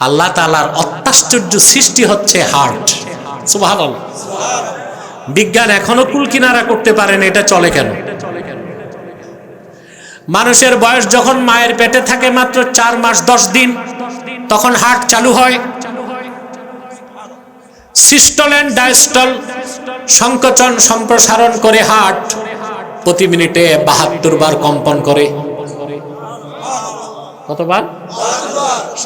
আল্লাহ তালার অত্যাশ্চর্য সৃষ্টি হচ্ছে হার্ট বিজ্ঞান এখনও কুল কিনারা করতে পারেন এটা চলে কেন? মানুষের বয়স যখন মায়ের পেটে থাকে মাত্র চার মাস দশ দিন, তখন হার্ট চালু হয়। সিস্টল অ্যান্ড ডায়স্টল সংকোচন সম্প্রসারণ করে হার্ট প্রতি মিনিটে বাহাত্তর বার কম্পন করে। কতবার?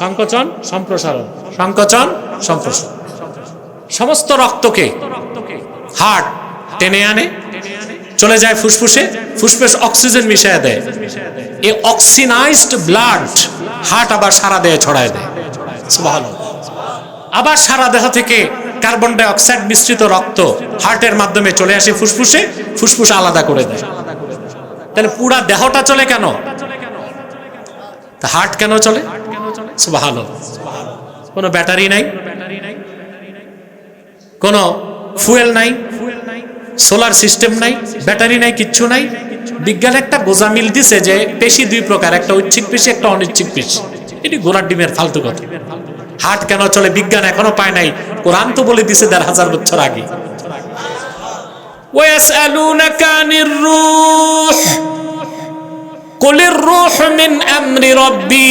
সংকোচন, সম্প্রসারণ। সংকোচন, সম্প্রসারণ। সমস্ত রক্তকে হার্ট টেনে আনে, চলে যায় ফুসফুসে, ফুসফুস অক্সিজেন মিশিয়ে দেয়। এই অক্সিনাইজড ব্লাড হার্ট আবার সারা দেহে ছড়ায় দেয়। সুবহানাল্লাহ। আবার সারা দেহ থেকে কার্বন ডাই অক্সাইড মিশ্রিত রক্ত হার্টের মাধ্যমে চলে আসে ফুসফুসে, ফুসফুস আলাদা করে দেয়। তাহলে পুরা দেহটা চলে কেন? হার্ট কেন চলে? সুবাহাল কোনো ব্যাটারি নাই? কোন ফুয়েল নাই? সোলার সিস্টেম নাই? ব্যাটারি নাই, কিচ্ছু নাই? বিজ্ঞান একটা গোজামিল দিছে যে পেশি দুই প্রকার, একটা ঐচ্ছিক পেশি, একটা অনিচ্ছিক পেশি। এটি গোলার ডিমের ফালতু কথা। হাট কেন চলে বিজ্ঞান এখনও পায় নাই? কোরআন তো বলে দিছে দেড় হাজার বছর আগে। ওয়াসআলুনাকা আনির রূহ। কুলির রূহ মিন আমরি রব্বি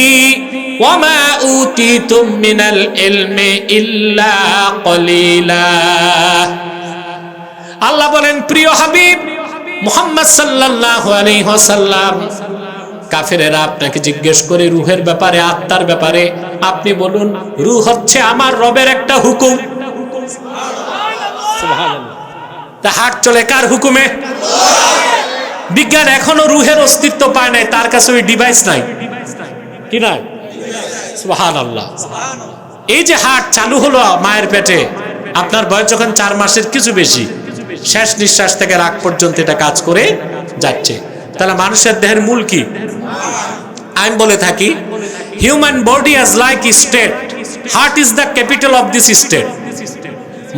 ওয়া মা উতিতুম মিনাল ইলমি ইল্লা কলিলা। আল্লাহ বলেন প্রিয় হাবিব মুহাম্মদ সাল্লাল্লাহু আলাইহি ওয়াসাল্লাম কাফেরেরা আপনাকে জিজ্ঞেস করে রুহের ব্যাপারে আত্মার ব্যাপারে আপনি বলুন রুহ হচ্ছে আমার রবের একটা হুকুম। তা হাট চলে কার হুকুমে? বিজ্ঞান এখনও রুহের অস্তিত্ব পায় নাই, তার কাছে ওই ডিভাইস নাই। কি নাই? সুবহান আল্লাহ এই যে হাট চালু হলো মায়ের পেটে, আপনার বয়স যখন চার মাসের কিছু বেশি, শেষ নিঃশ্বাস থেকে রাগ পর্যন্ত এটা কাজ করে যাচ্ছে। তাহলে মানুষের দেহের মূল কি? আমি বলে থাকি human body as like state heart is the capital of this state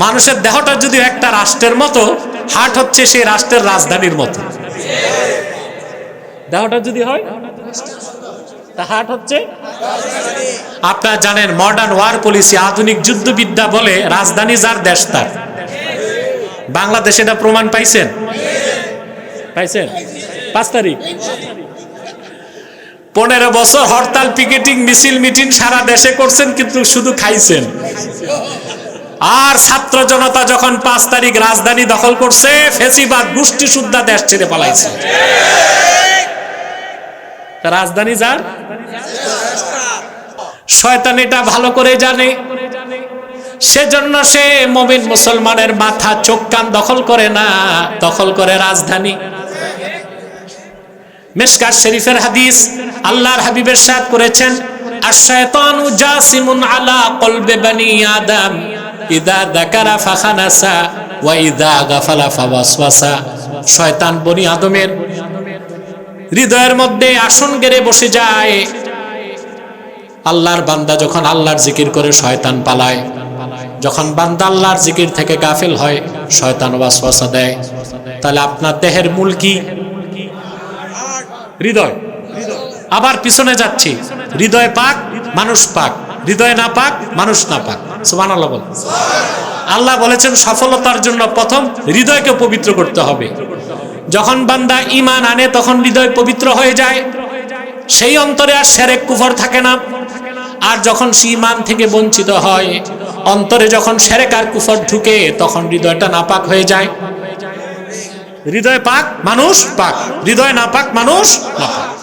মানুষের দেহটা যদি একটা রাষ্ট্রের মতো হার্ট হচ্ছে সেই রাষ্ট্রের রাজধানীর মতো। দেহটা যদি হয় তা হার্ট হচ্ছে আপনারা জানেন মডার্ন ওয়ার পলিসি আধুনিক যুদ্ধবিদ্যা বলে রাজধানী যার দেশ তার। বাংলাদেশ এটা প্রমাণ পাইছেন? পাইছেন? পাঁচ তারিখ। পনেরো বছর হরতাল পিকেটিং মিছিল মিটিং সারা দেশে করছেন কিন্তু শুধু খাইছেন। আর ছাত্র জনতা যখন পাঁচ তারিখ রাজধানী দখল করছে ফেসিবাদ গোষ্ঠী সুদ্ধা দেশ ছেড়ে পালাইছে। রাজধানী যার? শয়তান এটা ভালো করে জানে। সেজন্য সে মমিন মুসলমানের মাথা, চোখ, কান দখল করে না, দখল করে রাজধানী। মেসকার শরীফের হাদিস আল্লাহর হাবিবের সাথ করেছেন আশ-শায়তানু জাসিমুন আলা কলবে বানি আদম, ইদা যাকারা ফাখানাসা ওয়া ইদা গাফালা ফাওয়াসওয়াসা। শয়তান বনি আদমের হৃদয়ের মধ্যে আসন গেড়ে বসে যায়। আল্লাহর বান্দা যখন আল্লাহর জিকির করে শয়তান পালায়। যখন বান্দা আল্লাহর জিকির থেকে গাফিল হয়, শয়তান ওয়াসওয়াসা দেয়। তাহলে আপনার দেহের মূল কি? হৃদয়। আবার পিছনে যাচ্ছি। হৃদয় পাক, মানুষ পাক। হৃদয় না পাক, মানুষ না পাক। সুমান বল আল্লাহ বলেছেন সফলতার জন্য প্রথম হৃদয়কে পবিত্র করতে হবে। যখন বান্দা ইমান আনে, তখন হৃদয় পবিত্র হয়ে যায়। সেই অন্তরে আর সেরেক কুফর থাকে না। আর যখন সে ইমান থেকে বঞ্চিত হয়, অন্তরে যখন সেরেক আর কুফর ঢুকে, তখন হৃদয়টা নাপাক হয়ে যায়। হৃদয় পাক মানুষ পাক, হৃদয় নাপাক মানুষ না পাক